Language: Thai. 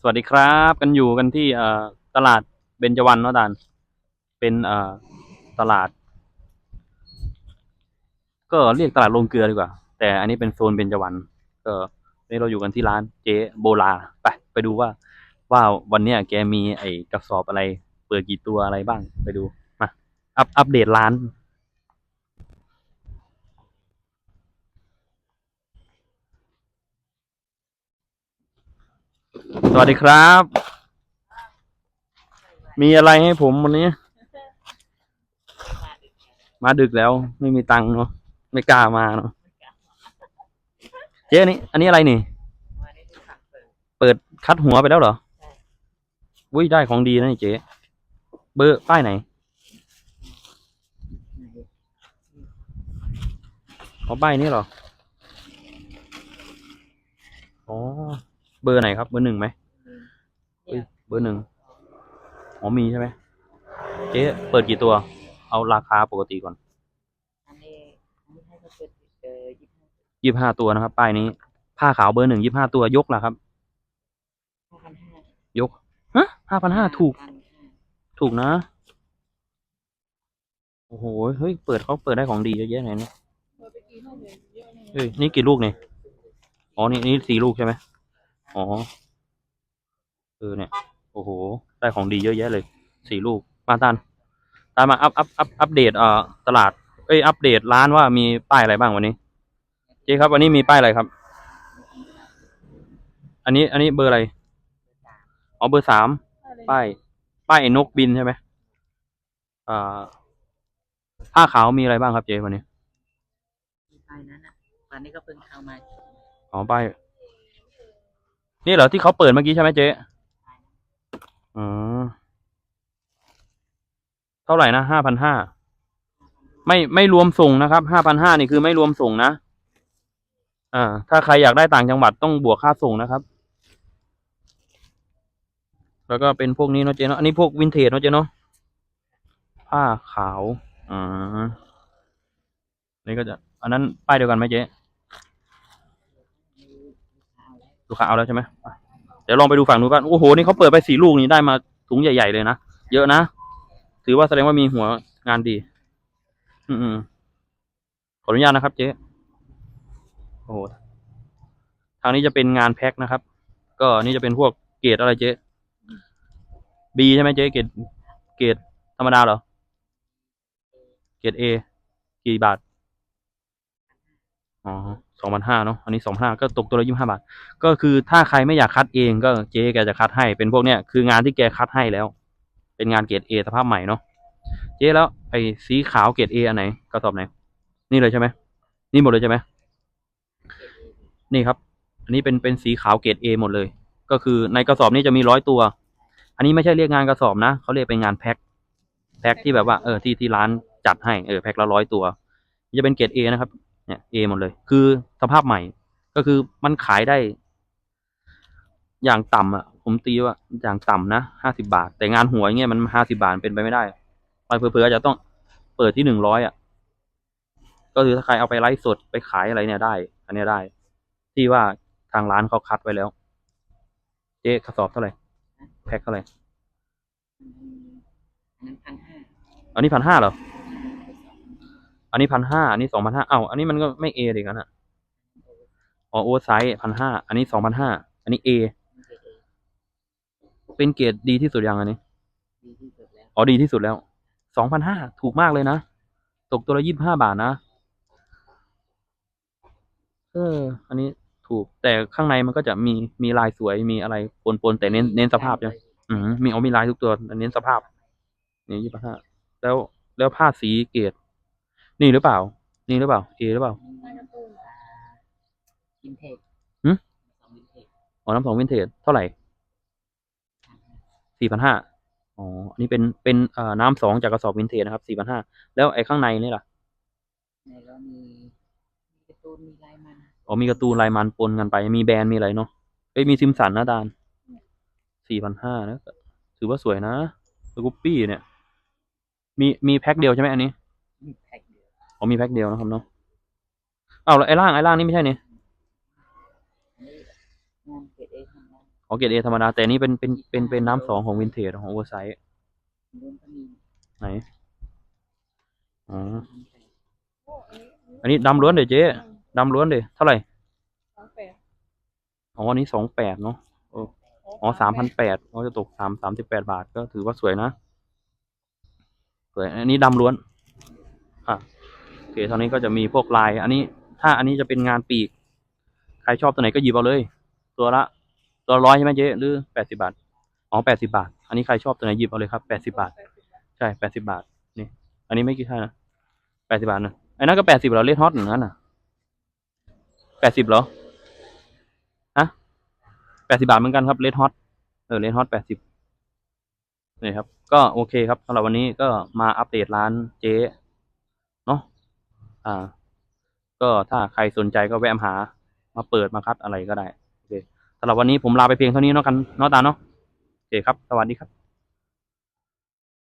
สวัสดีครับ กันอยู่กันที่เอ่อตลาดเบญจวรรณเนาะดาน เป็นเอ่อตลาด ก็เรียกตลาดโรงเกลือดีกว่า แต่อันนี้เป็นโซนเบญจวรรณก็นี่เราอยู่กันที่ร้านเจ๊โบลาไปไปดูว่า ว่าวันเนี้ยแกมีไอ้กระสอบอะไร เปิดกี่ตัวอะไรบ้างไปดูมาอัปอัปเดตร้าน ส วัสดีครับ มีอะไรให้ผมวันนี้ มาดึกแล้วไม่มีตังค์เนาะไม่กล้ามาเนาะเจ๊อันนี้ อันนี้อะไรนี่ เปิดคัดหัวไปแล้วเหรอวุ้ยได้ของดีนะนี่เจ๊เบอร์ป้ายไหนอ๋อป้ายนี้เหรออ๋อเบอร์ไหนครับ เบอร์หนึ่งไหม เอ้ยเบอร์หนึ่งอ๋อมีใช่ไหมเจ๊เปิดกี่ตัว เอาราคาปกติก่อนอันนี้อันนี้ให้เขาเปิดเอ่อยี่สิบยี่ห้าตัวนะครับป้ายนี้ ผ้าขาวเบอร์หนึ่งยี่ห้าตัวยกละครับ ห้าพันห้ายกฮะห้าพันห้าถูกพันห้าถูกนะ โอ้โหเฮ้ยเปิดเขาเปิดได้ของดีเยอะแยะไหนเนี่ยเฮ้ยนี่กี่ลูกเนี่ยอ๋อนี่นี่สี่ลูกใช่ไหมอ๋อเออเนี่ยโอ้โห ได้ของดีเยอะแยะเลย สี่ลูก มาตันตามมาอัพอัพอัพอัปเดตเอ่อตลาด เอ้ย อัปเดตร้านว่ามีป้ายอะไรบ้างวันนี้ เจ๊ครับวันนี้มีป้ายอะไรครับ อันนี้ อันนี้เบอร์อะไร อ๋อ เบอร์สาม ป้าย ป้ายไอ้นกบินใช่ไหมอ่า ผ้าขาวมีอะไรบ้างครับเจ๊วันนี้ไปนั้นอะตอนนี้ก็เพิ่งเข้ามา อ๋อ ป้าย นี่เหรอที่เขาเปิดเมื่อกี้ใช่ไหมเจ๊ อืมเท่าไหร่นะห้าพันห้า ไม่ไม่รวมส่งนะครับ ห้าพันห้านี่คือไม่รวมส่งนะ อ่า ถ้าใครอยากได้ต่างจังหวัดต้องบวกค่าส่งนะครับ แล้วก็เป็นพวกนี้เนาะเจ๊เนาะ อันนี้พวกวินเทจเนาะเจ๊เนาะ ผ้าขาว อ่า นี่ก็จะ อันนั้นป้ายเดียวกันไหมเจ๊ลูกค้าเอาแล้วแล้วใช่ไหม ดี๋ยวลองไปดูฝั่งนู้นบ้างโอ้โห นี่เขาเปิดไปสี่ลูกนี่ได้มาถุงใหญ่ ๆ เลยนะ เยอะนะ ถือว่าแสดงว่ามีหัวงานดี อืมขออนุญาตนะครับ เจ๊ โอ้โห ทางนี้จะเป็นงานแพ็คนะครับ ก็นี่จะเป็นพวกเกรดอะไรเจ๊บีใช่ไหมเจ๊เกรดเกรดธรรมดาเหรอ เกรดเอกี่บาท อ๋อ สองพันห้าเนาะอันนี้สองพันห้าก็ตกตัวละยี่สิบห้าบาท ก็คือถ้าใครไม่อยากคัดเองก็เจ๊แกจะคัดให้เป็นพวกเนี้ยคืองานที่แกคัดให้แล้ว เป็นงานเกรดเอสภาพใหม่เนาะเจ๊แล้วไอ้สีขาวเกรดเออันไหนกระสอบไหน นี่เลยใช่ไหมนี่หมดเลยใช่ไหมนี่ครับ อันนี้เป็นเป็นสีขาวเกรดเอหมดเลย ก็คือในกระสอบนี้จะมีร้อยตัว อันนี้ไม่ใช่เรียกงานกระสอบนะเขาเรียกเป็นงานแพ็คแพ็คที่แบบว่าเออที่ที่ร้านจัดให้เออแพ็คละร้อยตัว จะเป็นเกรดเอนะครับ เนี่ยเอหมดเลย คือสภาพใหม่ ก็คือมันขายได้ อย่างต่ำอะ ผมตีว่าอย่างต่ำนะห้าสิบาท แต่งานหัวอย่างเงี้ยมันห้าสิบาทเป็นไปไม่ได้ไปเผื่อๆอาจจะต้องเปิดที่หนึ่งร้อยอะ ก็คือถ้าใครเอาไปไลฟ์สดไปขายอะไรเนี่ยได้ อันเนี้ยได้ ที่ว่าทางร้านเขาคัดไว้แล้ว เจ๊กระสอบเท่าไหร่แพ็คเท่าไหร่อันนั้นพันห้าอันนี้พันห้าเหรอ อันนี้พันห้าอันนี้สองพันห้าเอ้าอันนี้มันก็ไม่เอเลยกันอะอ๋อโอเวอร์ไซส์พันห้าอันนี้สองพันห้าอันนี้เอมันเกรดเอเป็นเกรดดีที่สุดยังอันนี้ดีที่สุดแล้วอ๋อดีที่สุดแล้วสองพันห้าถูกมากเลยนะ ตกตัวละยี่สิบห้าบาทนะเออ อันนี้ถูก แต่ข้างในมันก็จะมีมีลายสวยมีอะไรปนๆแต่เน้นเน้นสภาพใช่ไหมอืมมีเอามีลายทุกตัวแต่เน้นสภาพนี่ยี่สิบห้าแล้วแล้วผ้าสีเกรด นี่หรือเปล่า นี่หรือเปล่าเอหรือเปล่าวินเทจหึสองวินเทจอ๋อน้ำสองวินเทจเท่าไหร่สี่พันห้าอ๋อ อันนี้เป็น เป็นเอ่อน้ำสองจากกระสอบวินเทจนะครับสี่พันห้า แล้วไอ้ข้างในนี่ล่ะในก็มีมีการ์ตูนมีลายมันอ๋อมีการ์ตูนลายมันปนกันไป มีแบรนด์มีอะไรเนาะเอ้ยมีซิมสันนะดานสี่พันห้านะ ถือว่าสวยนะแล้วกุปปี้เนี่ย มี มีแพ็คเดียวใช่ไหมอันนี้มีแพ็ค เดียวอ๋อมีแพ็คเดียวนะครับเนาะอ้าวแล้วไอ้ล่างไอ้ล่างนี่ไม่ใช่นี่อันนี้งานเกรดเอทำได้อ๋อเกรดเอธรรมดาแต่อันนี้เป็นเป็นเป็นเป็นน้ำสองของวินเทจของโอเวอร์ไซส์รวมกันนี่ไหนอ๋ออันนี้ดำล้วนเดี๋ยวเจ๊ดำล้วนเดี๋ยวเท่าไหร่สองแปดอ๋ออันนี้สองแปดเนาะอ๋อสามพันแปดก็จะตกสามสามสิบแปดบาทก็ถือว่าสวยนะสวยอันนี้ดำล้วน อะโอ เคเท่านี้ก็จะมีพวกลาย อันนี้ถ้าอันนี้จะเป็นงานปีก ใครชอบตัวไหนก็หยิบเอาเลย ตัวละ ตัวร้อยใช่ไหมเจ๊หรือแปดสิบาทอ๋อแปดสิบาท อันนี้ใครชอบตัวไหนหยิบเอาเลยครับแปดสิบาทแปดสิบาทใช่แปดสิบาท นี่ อันนี้ไม่กี่ท่านะแปดสิบาทนะไอ้นั่นก็แปดสิบเรอเลทฮอตอย่างนั้นน่ะแปดสิบเหรอฮะแปดสิบาทเหมือนกันครับเลทฮอตเออเลทฮอตแปดสิบนี่ครับ ก็โอเคครับสำหรับวันนี้ก็มาอัปเดตร้านเจ๊ อ่า ก็ถ้าใครสนใจก็แวะมาหา มาเปิดมาคัดอะไรก็ได้โอเคสำหรับวันนี้ผมลาไปเพียงเท่านี้เนาะกันเนาะตาเนาะโอเคครับ สวัสดีครับ